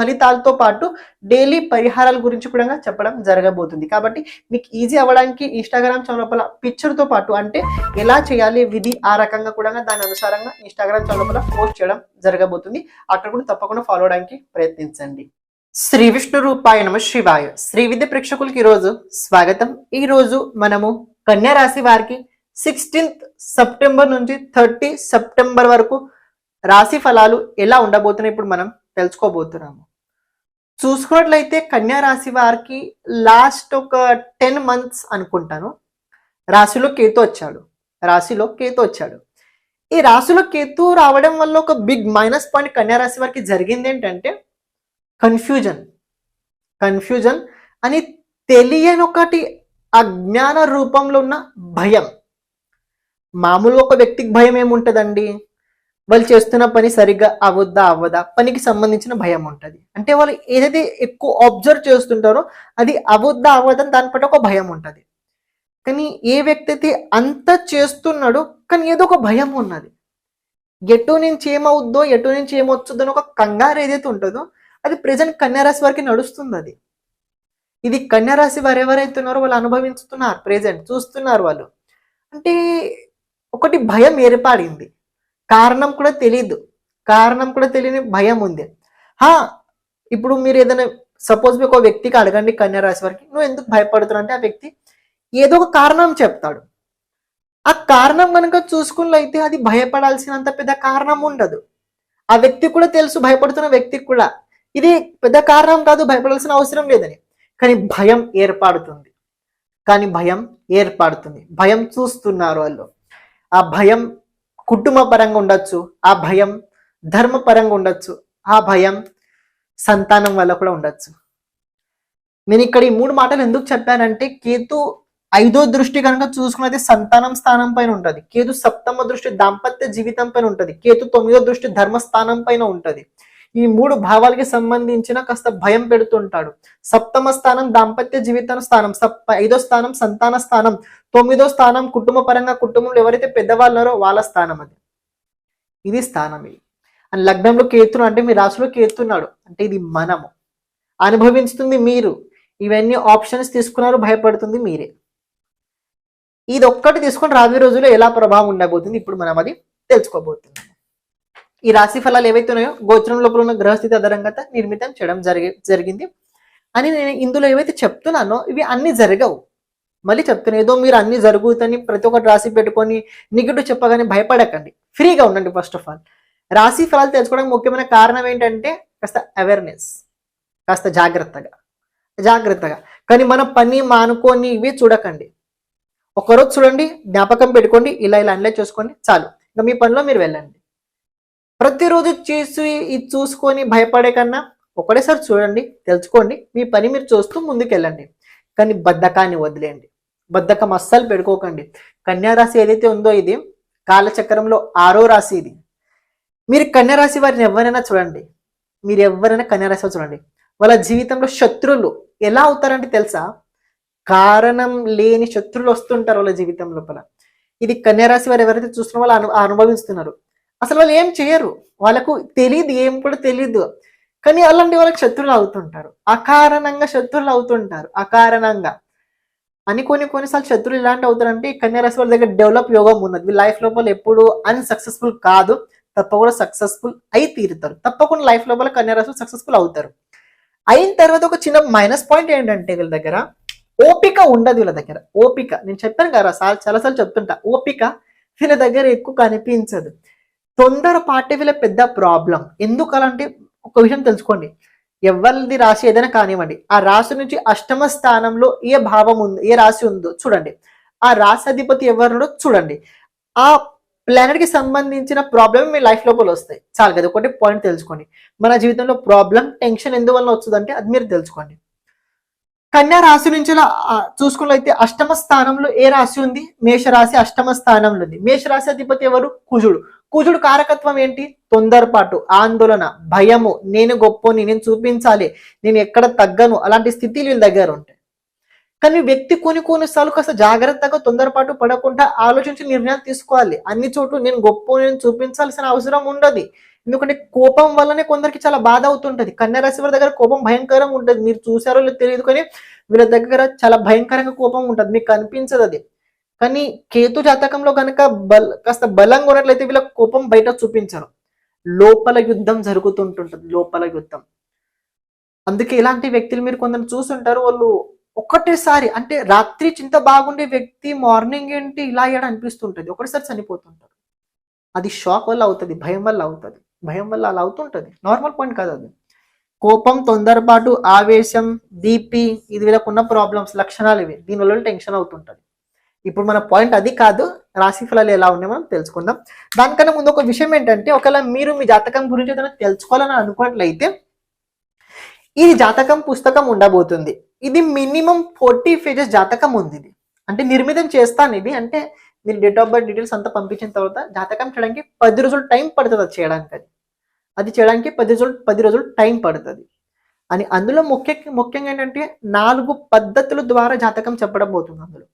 ఫలితాలతో పాటు డైలీ పరిహారాల గురించి కూడా చెప్పడం జరగబోతుంది. కాబట్టి మీకు ఈజీ అవ్వడానికి ఇన్స్టాగ్రామ్ ఛానల్ లోపల తో పాటు అంటే ఎలా చేయాలి విధి ఆ రకంగా కూడా దాని అనుసారంగా ఇన్స్టాగ్రామ్ ఛానల్ లోపల పోస్ట్ చేయడం జరగబోతుంది. అక్కడ కూడా తప్పకుండా ఫాలో అవడానికి ప్రయత్నించండి. శ్రీ విష్ణు రూపాయ నమ శివాయ. శ్రీ విద్య ప్రేక్షకులకి ఈరోజు స్వాగతం. ఈ రోజు మనము కన్యా రాశి వారికి సిక్స్టీన్త్ సెప్టెంబర్ నుంచి థర్టీ సెప్టెంబర్ వరకు రాశి ఫలాలు ఎలా ఉండబోతున్నాయి ఇప్పుడు మనం తెలుసుకోబోతున్నాము. చూసుకున్నట్లయితే కన్యా రాశి వారికి లాస్ట్ ఒక టెన్ మంత్స్ అనుకుంటాను. రాశిలో కేతు వచ్చాడు. రాశిలో కేతు వచ్చాడు. ఈ రాశిలో కేతు రావడం వల్ల ఒక బిగ్ మైనస్ పాయింట్ కన్యా రాశి వారికి జరిగింది ఏంటంటే కన్ఫ్యూజన్ కన్ఫ్యూజన్ అని తెలియని ఒకటి అజ్ఞాన రూపంలో ఉన్న భయం. మామూలుగా ఒక వ్యక్తికి భయం ఏముంటుందండి? వాళ్ళు చేస్తున్న పని సరిగ్గా అవ్వద్దా అవ్వదా? పనికి సంబంధించిన భయం ఉంటుంది. అంటే వాళ్ళు ఏదైతే ఎక్కువ అబ్జర్వ్ చేస్తుంటారో అది అవ్వద్దా అవ్వదా దాని పట్ల ఒక భయం ఉంటుంది. కానీ ఏ వ్యక్తి అయితే అంత చేస్తున్నాడో కానీ ఏదో ఒక భయం ఉన్నది. ఎటు నుంచి ఏమవుద్దో ఎటు నుంచి ఏమొచ్చుద్దో అని ఒక కంగారు ఏదైతే ఉంటుందో అది ప్రజెంట్ కన్యారాశి వారికి నడుస్తుంది అది. ఇది కన్యారాశి వారు ఎవరైతే ఉన్నారో వాళ్ళు అనుభవిస్తున్నారు ప్రెజెంట్ చూస్తున్నారు వాళ్ళు. అంటే ఒకటి భయం ఏర్పడింది. కారణం కూడా తెలియదు కారణం కూడా తెలియని భయం ఉంది. హా ఇప్పుడు మీరు ఏదైనా సపోజ్ మీకు ఒక వ్యక్తికి అడగండి కన్యా రాశి వారికి నువ్వు ఎందుకు భయపడుతున్నావు? అంటే ఆ వ్యక్తి ఏదో ఒక కారణం చెప్తాడు. ఆ కారణం కనుక చూసుకున్నైతే అది భయపడాల్సినంత పెద్ద కారణం ఉండదు. ఆ వ్యక్తి కూడా తెలుసు భయపడుతున్న వ్యక్తికి కూడా. ఇది పెద్ద కారణం కాదు భయపడాల్సిన అవసరం లేదని. కానీ భయం ఏర్పడుతుంది. కానీ భయం ఏర్పడుతుంది. భయం చూస్తున్నారు వాళ్ళు. ఆ భయం కుటుంబ పరంగా ఉండొచ్చు ఆ భయం ధర్మపరంగా ఉండొచ్చు ఆ భయం సంతానం వల్ల కూడా ఉండొచ్చు. నేను ఇక్కడ ఈ మూడు మాటలు ఎందుకు చెప్పానంటే కేతు ఐదో దృష్టి కనుక చూసుకున్నది సంతానం స్థానం పైన ఉంటుంది. కేతు సప్తమ దృష్టి దాంపత్య జీవితం పైన ఉంటది. కేతు తొమ్మిదో దృష్టి ధర్మస్థానం పైన ఉంటది. ఈ మూడు భావాలకి సంబంధించిన కాస్త భయం పెడుతుంటాడు. సప్తమ స్థానం దాంపత్య జీవితం స్థానం సప్ ఐదో స్థానం సంతాన స్థానం తొమ్మిదో స్థానం కుటుంబ పరంగా కుటుంబంలో ఎవరైతే పెద్దవాళ్ళారో వాళ్ళ స్థానం అది. ఇది స్థానం ఇది. అని లగ్నంలో కేతును అంటే మీ రాశిలో కేతున్నాడు అంటే ఇది మనము. అనుభవిస్తుంది మీరు. ఇవన్నీ ఆప్షన్స్ తీసుకున్నారు భయపడుతుంది మీరే. ఇది ఒక్కటి తీసుకొని రాబోయే రోజుల్లో ఎలా ప్రభావం ఉండబోతుంది ఇప్పుడు మనం అది తెలుసుకోబోతున్నాం. ఈ రాశి ఫలాలు ఏవైతే ఉన్నాయో గోచరం లోపల ఉన్న గ్రహస్థితి ఆధారంగా నిర్మితం చేయడం జరిగే జరిగింది. అని నేను ఇందులో ఏవైతే చెప్తున్నానో ఇవి అన్ని జరగవు. మళ్ళీ చెప్తున్నా ఏదో మీరు అన్ని జరుగుతుందని ప్రతి ఒక్కటి రాసి పెట్టుకొని నెగిటివ్ చెప్పగానే భయపడకండి. ఫ్రీగా ఉండండి ఫస్ట్ ఆఫ్ ఆల్. రాశి ఫలాలు తెలుసుకోవడానికి ముఖ్యమైన కారణం ఏంటంటే కాస్త అవేర్నెస్ కాస్త జాగ్రత్తగా జాగ్రత్తగా. కానీ మన పని మానుకొని ఇవి చూడకండి. ఒకరోజు చూడండి జ్ఞాపకం పెట్టుకోండి ఇలా ఇలా అనలైజ్ చేసుకోండి చాలు. ఇంకా మీ పనిలో మీరు వెళ్ళండి. ప్రతిరోజు చేసి ఇది చూసుకొని భయపడే కన్నా ఒకటేసారి చూడండి తెలుసుకోండి. మీ పని మీరు చూస్తూ ముందుకెళ్ళండి. కానీ బద్ధకాన్ని వదిలేయండి. బద్ధకం అస్సలు పెట్టుకోకండి కన్యారాశి ఏదైతే ఉందో ఇది కాలచక్రంలో ఆరో రాశి ఇది. మీరు కన్యారాశి వారిని ఎవరైనా చూడండి. మీరు ఎవరైనా కన్యారాశి చూడండి. వాళ్ళ జీవితంలో శత్రువులు ఎలా అవుతారంటే తెలుసా? కారణం లేని శత్రువులు వస్తుంటారు వాళ్ళ జీవితం లోపల. ఇది కన్యారాశి వారు ఎవరైతే చూస్తున్నారో వాళ్ళు అను అనుభవిస్తున్నారు. అసలు వాళ్ళు ఏం చేయరు. వాళ్ళకు తెలియదు ఏం కూడా తెలియదు కానీ అలాంటి వాళ్ళకి శత్రువులు అవుతుంటారు. అకారణంగా శత్రువులు అవుతుంటారు. అకారణంగా. అని కొన్ని కొన్నిసార్లు శత్రువులు ఇలాంటి అవుతారంటే ఈ కన్యా రాశి వాళ్ళ దగ్గర డెవలప్ యోగం ఉన్నది. వీళ్ళ లైఫ్ లోపల ఎప్పుడు అన్సక్సెస్ఫుల్ కాదు. తప్పకుండా సక్సెస్ఫుల్ అయి తీరుతారు. తప్పకుండా లైఫ్ లోపల కన్యా సక్సెస్ఫుల్ అవుతారు. అయిన తర్వాత ఒక చిన్న మైనస్ పాయింట్ ఏంటంటే వీళ్ళ దగ్గర ఓపిక ఉండదు వీళ్ళ దగ్గర. ఓపిక. నేను చెప్పాను కదా సార్ చాలాసార్లు చెప్తుంటా ఓపిక వీళ్ళ దగ్గర ఎక్కువ కనిపించదు. తొందరపాటే వీళ్ళ పెద్ద ప్రాబ్లం. ఎందుకు అలాంటి ఒక విషయం తెలుసుకోండి. ఎవరిది రాశి ఏదైనా కానివ్వండి ఆ రాశి నుంచి అష్టమ స్థానంలో ఏ భావం ఉందో ఏ రాశి ఉందో చూడండి. ఆ రాశి అధిపతి ఎవరినో చూడండి. ఆ ప్లానెట్కి సంబంధించిన ప్రాబ్లమ్ మీ లైఫ్ లోపల వస్తాయి. చాలు కదా ఒకటి పాయింట్ తెలుసుకోండి. మన జీవితంలో ప్రాబ్లం టెన్షన్ ఎందువల్ల వస్తుందంటే అది మీరు తెలుసుకోండి. కన్యా రాశి నుంచి చూసుకున్నట్లయితే అష్టమ స్థానంలో ఏ రాశి ఉంది? మేషరాశి అష్టమ స్థానంలో ఉంది. మేషరాశి అధిపతి ఎవరు? కుజుడు. కుజుడు కారకత్వం ఏంటి? తొందరపాటు ఆందోళన భయము. నేను గొప్పని నేను చూపించాలి. నేను ఎక్కడ తగ్గను? అలాంటి స్థితి వీళ్ళ దగ్గర ఉంటాయి కానీ వ్యక్తి కొన్ని కొన్నిసార్లు కాస్త జాగ్రత్తగా తొందరపాటు పడకుండా ఆలోచించి నిర్ణయాలు తీసుకోవాలి. అన్ని చోట్ల నేను గొప్ప నేను చూపించాల్సిన అవసరం ఉండదు. ఎందుకంటే కోపం వల్లనే కొందరికి చాలా బాధ అవుతుంటది. కన్యా రాశి వారి దగ్గర కోపం భయంకరంగా ఉంటుంది. మీరు చూసారో లేదు తెలియదు కానీ వీళ్ళ దగ్గర చాలా భయంకరంగా కోపం ఉంటుంది. మీకు కనిపించదు అది. కానీ కేతు జాతకంలో కనుక బల కాస్త బలంగా ఉన్నట్లయితే వీళ్ళ కోపం బయట చూపించరు. లోపల యుద్ధం జరుగుతుంటుంటుంది లోపల యుద్ధం. అందుకే ఇలాంటి వ్యక్తులు మీరు కొందరు చూసుంటారు వాళ్ళు ఒకటేసారి అంటే రాత్రి చింత బాగుండే వ్యక్తి మార్నింగ్ ఏంటి ఇలా అయ్యాడు అనిపిస్తుంటుంది. ఒకటేసారి చనిపోతుంటారు అది షాక్ వల్ల అవుతుంది భయం వల్ల అవుతుంది. భయం వల్ల అలా అవుతుంటుంది. నార్మల్ పాయింట్ కాదు అది. కోపం తొందరపాటు ఆవేశం బీపీ ఇది వీళ్ళకున్న ప్రాబ్లమ్స్ లక్షణాలు ఇవి. దీనివల్ల టెన్షన్ అవుతుంటుంది. ఇప్పుడు మన పాయింట్ అది కాదు. రాశి ఫలాలు ఎలా ఉన్నాయో మనం తెలుసుకుందాం. దానికన్నా ముందు ఒక విషయం ఏంటంటే ఒకవేళ మీరు మీ జాతకం గురించి ఏదైనా తెలుసుకోవాలని అనుకున్నట్లయితే ఇది జాతకం పుస్తకం ఉండబోతుంది. ఇది మినిమం ఫోర్టీ పేజెస్ జాతకం ఉంది ఇది. అంటే నిర్మితం చేస్తాను ఇది. అంటే మీరు డేట్ ఆఫ్ బర్త్ డీటెయిల్స్ అంతా పంపించిన తర్వాత జాతకం చేయడానికి పది రోజులు టైం పడుతుంది అది చేయడానికి అది. అది చేయడానికి పది రోజులు పది రోజులు టైం పడుతుంది. అని అందులో ముఖ్య ముఖ్యంగా ఏంటంటే నాలుగు పద్ధతుల ద్వారా జాతకం చెప్పడం పోతుంది అందులో.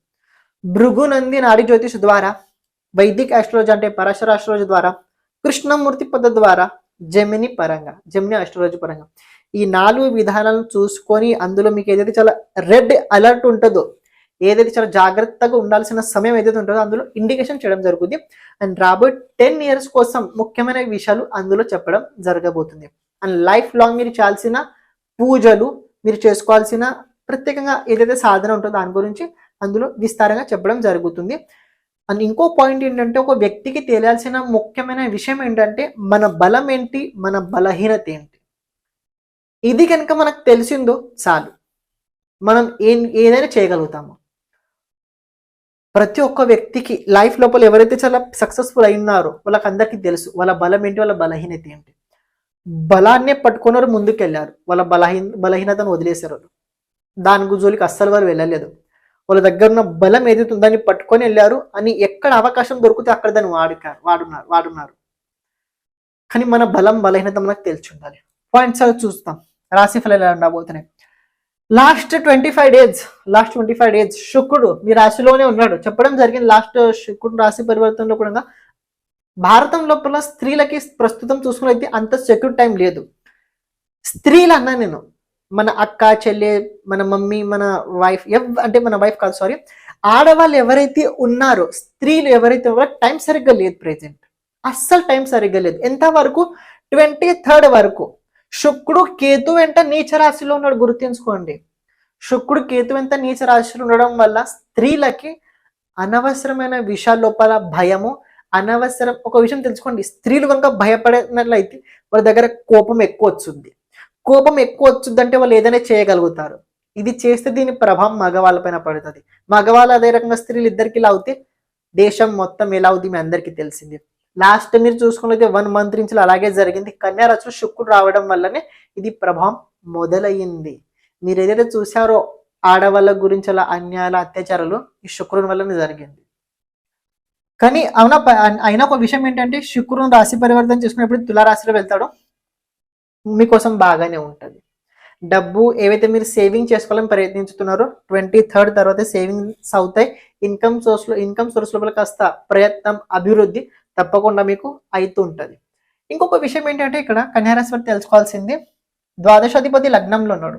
భృగునంది నాడి జ్యోతిష్ ద్వారా వైదిక్ ఆస్ట్రాలజీ అంటే పరాశర ఆస్ట్రాలజీ ద్వారా కృష్ణమూర్తి పద్ధతి ద్వారా జమిని పరంగా జమిని ఆస్ట్రాలజీ పరంగా. ఈ నాలుగు విధానాలను చూసుకొని అందులో మీకు ఏదైతే చాలా రెడ్ అలర్ట్ ఉంటుందో ఏదైతే చాలా జాగ్రత్తగా ఉండాల్సిన సమయం ఏదైతే ఉంటుందో అందులో ఇండికేషన్ చేయడం జరుగుతుంది. అండ్ రాబోయే టెన్ ఇయర్స్ కోసం ముఖ్యమైన విషయాలు అందులో చెప్పడం జరగబోతుంది. అండ్ లైఫ్ లాంగ్ మీరు చేయాల్సిన పూజలు మీరు చేసుకోవాల్సిన ప్రత్యేకంగా ఏదైతే సాధన ఉంటుందో దాని గురించి అందులో విస్తారంగా చెప్పడం జరుగుతుంది. అండ్ ఇంకో పాయింట్ ఏంటంటే ఒక వ్యక్తికి తెలియాల్సిన ముఖ్యమైన విషయం ఏంటంటే మన బలం ఏంటి? మన బలహీనత ఏంటి? ఇది కనుక మనకు తెలిసిందో చాలు. మనం ఏం ఏదైనా చేయగలుగుతాము. ప్రతి ఒక్క వ్యక్తికి లైఫ్ లోపల ఎవరైతే చాలా సక్సెస్ఫుల్ అయినారో వాళ్ళకి అందరికీ తెలుసు వాళ్ళ బలం ఏంటి? వాళ్ళ బలహీనత ఏంటి? బలాన్నే పట్టుకున్నారు ముందుకెళ్ళారు వాళ్ళ బలహీన బలహీనతను వదిలేశారు వాళ్ళు. దాని గుజోలికి అస్సలు వారు వెళ్ళలేదు. వాళ్ళ దగ్గర ఉన్న బలం ఏదైతే ఉందని దాన్ని పట్టుకొని వెళ్ళారు అని ఎక్కడ అవకాశం దొరికితే అక్కడ దాన్ని వాడుకారు వాడున్నారు వాడున్నారు. కానీ మన బలం బలహీనత మనకు తెలిసి ఉండాలి. పాయింట్స్ అవి చూస్తాం. రాశి ఫలాలు ఎలా ఉండబోతున్నాయి? Last twenty five days last twenty five days శుక్రుడు మీ రాశిలోనే ఉన్నాడు. చెప్పడం జరిగింది లాస్ట్ శుక్రుడు రాశి పరివర్తనలో కూడా. భారతం లోపల స్త్రీలకి ప్రస్తుతం చూసుకున్నైతే అంత సెక్యూర్ టైం లేదు. స్త్రీలు అన్నా నేను మన అక్క చెల్లె మన మమ్మీ మన వైఫ్ ఎవ్ అంటే మన వైఫ్ కాదు సారీ ఆడవాళ్ళు ఎవరైతే ఉన్నారో స్త్రీలు ఎవరైతే ఉన్నారో టైం సరిగ్గా లేదు ప్రెసెంట్ అస్సలు టైం సరిగ్గా లేదు. ఎంత వరకు? ట్వంటీ థర్డ్ వరకు. శుక్రుడు కేతు వెంట నీచ రాశిలో ఉన్నాడు గుర్తుంచుకోండి. శుక్రుడు కేతు వెంట నీచ రాశిలో ఉండడం వల్ల స్త్రీలకి అనవసరమైన విషయాల లోపల భయము అనవసరం ఒక విషయం తెలుసుకోండి. స్త్రీలు కనుక భయపడినట్లయితే వాళ్ళ దగ్గర కోపం ఎక్కువ వచ్చింది కోపం ఎక్కువ వచ్చిందంటే వాళ్ళు ఏదైనా చేయగలుగుతారు. ఇది చేస్తే దీని ప్రభావం మగవాళ్ళ పైన పడుతుంది. మగవాళ్ళు అదే రకంగా స్త్రీలు ఇద్దరికి ఇలా అవుతే దేశం మొత్తం ఎలా అవుతుంది మీ అందరికీ తెలిసింది. లాస్ట్ మీరు చూసుకున్నైతే వన్ మంత్ నుంచి అలాగే జరిగింది. కన్యా రాశిలో శుక్రుడు రావడం వల్లనే ఇది ప్రభావం మొదలయ్యింది. మీరు ఏదైతే చూసారో ఆడవాళ్ళ గురించి అలా అన్యాయాల అత్యాచారాలు ఈ శుక్రుని వల్లనే జరిగింది. కానీ అవునా అయినా ఒక విషయం ఏంటంటే శుక్రుని రాశి పరివర్తన చేసుకున్నప్పుడు తులారాశిలో వెళ్తాడో. మీకోసం బాగానే ఉంటుంది. డబ్బు ఏవైతే మీరు సేవింగ్ చేసుకోవాలని ప్రయత్నించుతున్నారో ట్వంటీ థర్డ్ తర్వాత సేవింగ్స్ అవుతాయి. ఇన్కమ్ సోర్స్లో ఇన్కమ్ సోర్స్ లోపల కాస్త ప్రయత్నం అభివృద్ధి తప్పకుండా మీకు అవుతూ ఉంటుంది. ఇంకొక విషయం ఏంటంటే ఇక్కడ కన్యారాశి వారు తెలుసుకోవాల్సింది ద్వాదశాధిపతి లగ్నంలో ఉన్నాడు.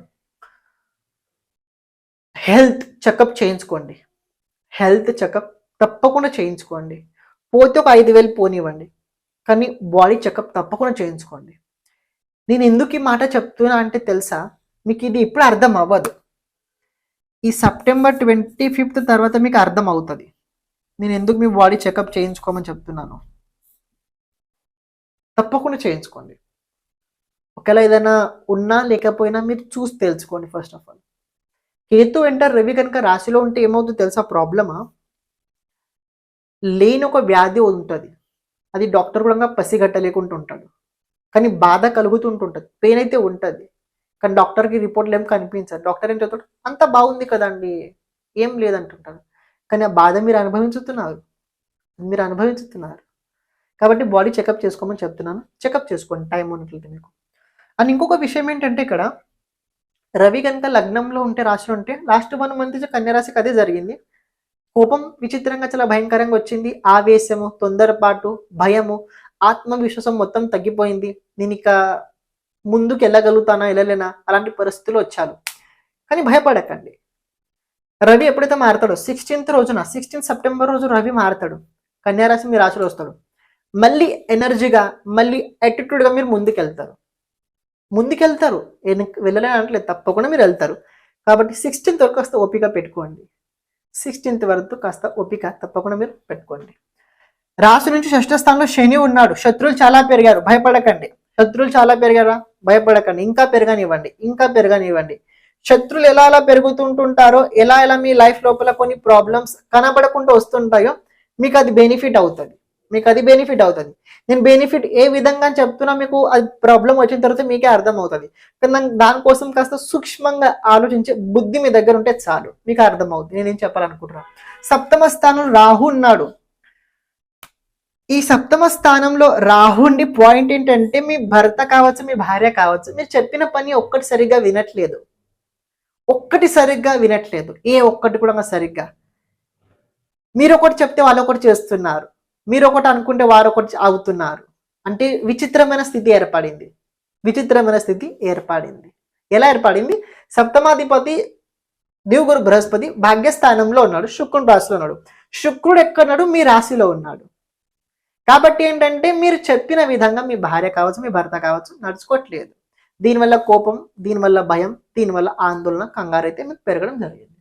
హెల్త్ చెకప్ చేయించుకోండి. హెల్త్ చెకప్ తప్పకుండా చేయించుకోండి. పోతే ఒక ఐదు వేలు పోనివ్వండి. కానీ బాడీ చెకప్ తప్పకుండా చేయించుకోండి. నేను ఎందుకు ఈ మాట చెప్తున్నా అంటే తెలుసా? మీకు ఇది ఇప్పుడు అర్థం అవ్వదు. ఈ సెప్టెంబర్ ట్వంటీ ఫిఫ్త్ తర్వాత మీకు అర్థం అవుతుంది. నేను ఎందుకు మీ బాడీ చెకప్ చేయించుకోమని చెప్తున్నాను? తప్పకుండా చేయించుకోండి. ఒకవేళ ఏదైనా ఉన్నా లేకపోయినా మీరు చూసి తెలుసుకోండి first of all Ketu enter Ravi కనుక రాశిలో ఉంటే ఏమవుతుందో తెలుసా? ప్రాబ్లమా లేని ఒక వ్యాధి ఉంటుంది. అది డాక్టర్ కూడా పసిగట్టలేకుండా ఉంటాడు కానీ బాధ కలుగుతుంటుంటుంది. పెయిన్ అయితే ఉంటుంది. కానీ డాక్టర్కి రిపోర్ట్లు ఏం కనిపించదు. డాక్టర్ ఏం చెప్తాడు? అంత బాగుంది కదండి. ఏం లేదంటుంటాడు. కానీ ఆ బాధ మీరు అనుభవించుతున్నారు. మీరు అనుభవించుతున్నారు. కాబట్టి బాడీ చెకప్ చేసుకోమని చెప్తున్నాను. చెకప్ చేసుకోండి. టైం ఉన్నట్లయితే మీకు. అండ్ ఇంకొక విషయం ఏంటంటే ఇక్కడ రవి కనుక లగ్నంలో ఉంటే రాశి ఉంటే లాస్ట్ వన్ మంత్ కన్యరాశికి అదే జరిగింది. కోపం విచిత్రంగా చాలా భయంకరంగా వచ్చింది. ఆవేశము తొందరపాటు భయము ఆత్మవిశ్వాసం మొత్తం తగ్గిపోయింది. నేను ఇక ముందుకు వెళ్ళగలుగుతానా వెళ్ళలేనా అలాంటి పరిస్థితులు వచ్చాను కానీ భయపడకండి. రవి ఎప్పుడైతే మారతాడో సిక్స్టీన్త్ రోజున సిక్స్టీన్త్ సెప్టెంబర్ రోజు రవి మారతాడు. కన్యారాశి మీ రాశిలో వస్తాడు. మళ్ళీ ఎనర్జీగా మళ్ళీ యాటిట్యూడ్గా మీరు ముందుకెళ్తారు. ముందుకెళ్తారు. వెనక్కి వెళ్ళలే అనట్లేదు. తప్పకుండా మీరు వెళ్తారు. కాబట్టి సిక్స్టీన్త్ వరకు కాస్త ఓపిక పెట్టుకోండి. సిక్స్టీన్త్ వరకు కాస్త ఓపిక తప్పకుండా మీరు పెట్టుకోండి. రాశి నుంచి షష్ఠ స్థానంలో శని ఉన్నాడు. శత్రువులు చాలా పెరిగారు. భయపడకండి. శత్రువులు చాలా పెరిగారా? భయపడకండి. ఇంకా పెరగనివ్వండి. ఇంకా పెరగనివ్వండి. శత్రులు ఎలా ఎలా పెరుగుతుంటుంటారో ఎలా ఎలా మీ లైఫ్ లోపల కొన్ని ప్రాబ్లమ్స్ కనబడకుండా వస్తుంటాయో మీకు అది బెనిఫిట్ అవుతుంది. మీకు అది బెనిఫిట్ అవుతుంది. నేను బెనిఫిట్ ఏ విధంగా చెప్తున్నా మీకు అది ప్రాబ్లం వచ్చిన తర్వాత మీకే అర్థం అవుతుంది కానీ దానికోసం కాస్త సూక్ష్మంగా ఆలోచించే బుద్ధి మీ దగ్గర ఉంటే చాలు. మీకు అర్థం అవుతుంది నేనేం చెప్పాలనుకుంటున్నాను సప్తమ స్థానం రాహు ఉన్నాడు. ఈ సప్తమ స్థానంలో రాహుండి పాయింట్ ఏంటంటే మీ భర్త కావచ్చు మీ భార్య కావచ్చు మీరు చెప్పిన పని ఒక్కటి సరిగ్గా వినట్లేదు. ఒక్కటి సరిగ్గా వినట్లేదు. ఏ ఒక్కటి కూడా సరిగ్గా. మీరు ఒకటి చెప్తే వాళ్ళు ఒకటి చేస్తున్నారు. మీరు ఒకటి అనుకుంటే వారు ఒకటి అవుతున్నారు. అంటే విచిత్రమైన స్థితి ఏర్పడింది. విచిత్రమైన స్థితి ఏర్పడింది. ఎలా ఏర్పడింది? సప్తమాధిపతి దేవుగురు బృహస్పతి భాగ్యస్థానంలో ఉన్నాడు. శుక్రుడు రాశిలో ఉన్నాడు. శుక్రుడు ఎక్కడున్నాడు మీ రాశిలో ఉన్నాడు. కాబట్టి ఏంటంటే మీరు చెప్పిన విధంగా మీ భార్య కావచ్చు మీ భర్త కావచ్చు నడుచుకోవట్లేదు. దీనివల్ల కోపం దీనివల్ల భయం దీనివల్ల ఆందోళన కంగారు అయితే మీకు పెరగడం జరిగింది.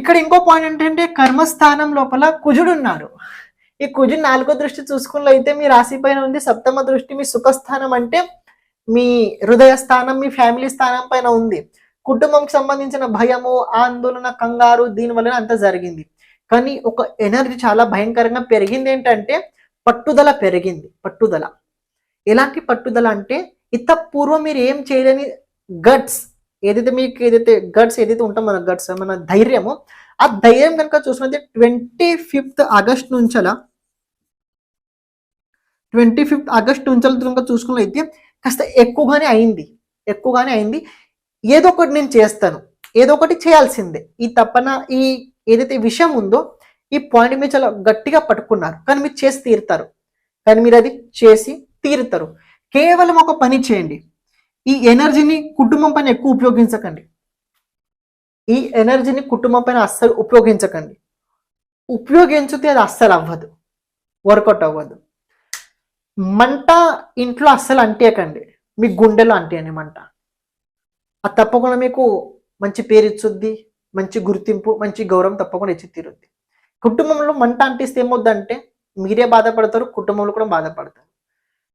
ఇక్కడ ఇంకో పాయింట్ ఏంటంటే కర్మస్థానం లోపల కుజుడు ఉన్నారు. ఈ కుజుడు నాలుగో దృష్టి చూసుకున్నలో అయితే మీ రాశి పైన ఉంది. సప్తమ దృష్టి మీ సుఖస్థానం అంటే మీ హృదయ స్థానం మీ ఫ్యామిలీ స్థానం పైన ఉంది. కుటుంబంకి సంబంధించిన భయము ఆందోళన కంగారు దీని వలన అంత జరిగింది. కానీ ఒక ఎనర్జీ చాలా భయంకరంగా పెరిగింది ఏంటంటే పట్టుదల పెరిగింది పట్టుదల. ఎలాంటి పట్టుదల అంటే ఇంత పూర్వం మీరు ఏం చేయలేని గట్స్ ఏదైతే మీకు ఏదైతే గట్స్ ఏదైతే ఉంటాం మన గట్స్ మన ధైర్యము ఆ ధైర్యం కనుక చూసినట్లయితే ట్వంటీ ఫిఫ్త్ ఆగస్ట్ నుంచలా ట్వంటీ ఫిఫ్త్ ఆగస్ట్ నుంచి కనుక చూసుకున్నట్లయితే కాస్త ఎక్కువగానే అయింది ఎక్కువగానే అయింది. ఏదో ఒకటి నేను చేస్తాను ఏదో ఒకటి చేయాల్సిందే. ఈ తప్పన ఈ ఏదైతే విషయం ఉందో ఈ పాయింట్ మీరు చాలా గట్టిగా పట్టుకున్నారు. కానీ మీరు చేసి తీరుతారు. కానీ మీరు అది చేసి తీరుతారు. కేవలం ఒక పని చేయండి. ఈ ఎనర్జీని కుటుంబం పైన ఎక్కువ ఉపయోగించకండి. ఈ ఎనర్జీని కుటుంబం పైన అస్సలు ఉపయోగించకండి. ఉపయోగించితే అది అస్సలు అవ్వదు. వర్కౌట్ అవ్వదు. మంట ఇంట్లో అస్సలు అంటేయకండి. మీ గుండెలో అంటేయండి మంట. అది తప్పకుండా మీకు మంచి పేరు ఇచ్చుద్ది మంచి గుర్తింపు మంచి గౌరవం తప్పకుండా ఇచ్చి తీరుద్ది. కుటుంబంలో మంట అంటిస్తే ఏమవుద్దంటే మీరే బాధపడతారు కుటుంబంలో కూడా బాధపడతారు.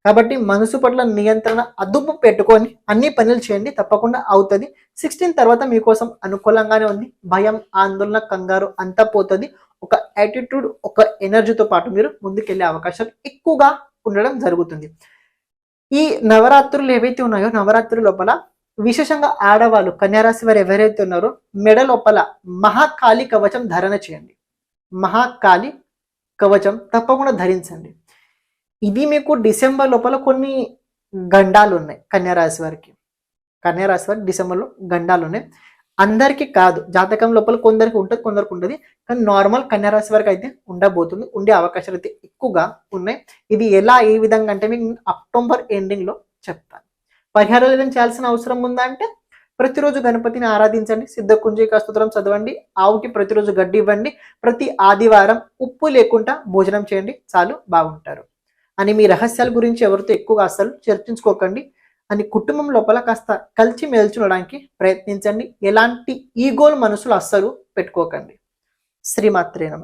కాబట్టి మనసు పట్ల నియంత్రణ అదుపు పెట్టుకొని అన్ని పనులు చేయండి తప్పకుండా అవుతుంది. సిక్స్టీన్ తర్వాత మీకోసం అనుకూలంగానే ఉంది. భయం ఆందోళన కంగారు అంతా పోతుంది. ఒక యాటిట్యూడ్ ఒక ఎనర్జీతో పాటు మీరు ముందుకెళ్ళే అవకాశం ఎక్కువగా ఉండడం జరుగుతుంది. ఈ నవరాత్రులు ఏవైతే ఉన్నాయో నవరాత్రి లోపల విశేషంగా ఆడవాళ్ళు కన్యారాశి వారు ఎవరైతే ఉన్నారో మెడ లోపల మహాకాళి కవచం ధారణ చేయండి. మహాకాళి కవచం తప్పకుండా ధరించండి. ఇది మీకు డిసెంబర్ లోపల కొన్ని గండాలు ఉన్నాయి కన్యారాశి వారికి. కన్యారాశి వారికి డిసెంబర్లో గండాలు ఉన్నాయి. అందరికీ కాదు జాతకం లోపల కొందరికి ఉంటుంది కొందరికి ఉంటుంది కానీ నార్మల్ కన్యారాశి వారికి అయితే ఉండబోతుంది ఉండే అవకాశాలు అయితే ఎక్కువగా ఉన్నాయి. ఇది ఎలా ఏ విధంగా అంటే మీకు అక్టోబర్ ఎండింగ్లో చెప్తాను. పరిహారాలు ఏదైనా చేయాల్సిన అవసరం ఉందా అంటే ప్రతిరోజు గణపతిని ఆరాధించండి. సిద్ధ కుంజిక స్తోత్రం చదవండి. ఆవుకి ప్రతిరోజు గడ్డి ఇవ్వండి. ప్రతి ఆదివారం ఉప్పు లేకుండా భోజనం చేయండి. చాలు బాగుంటారు. అని మీ రహస్యాల గురించి ఎవరితో ఎక్కువగా అస్సలు చర్చించుకోకండి. అని కుటుంబం లోపల కాస్త కలిసి మెల్చుకోవడానికి ప్రయత్నించండి. ఎలాంటి ఈగోలు మనసులో అస్సలు పెట్టుకోకండి. శ్రీమాత్రే నమ.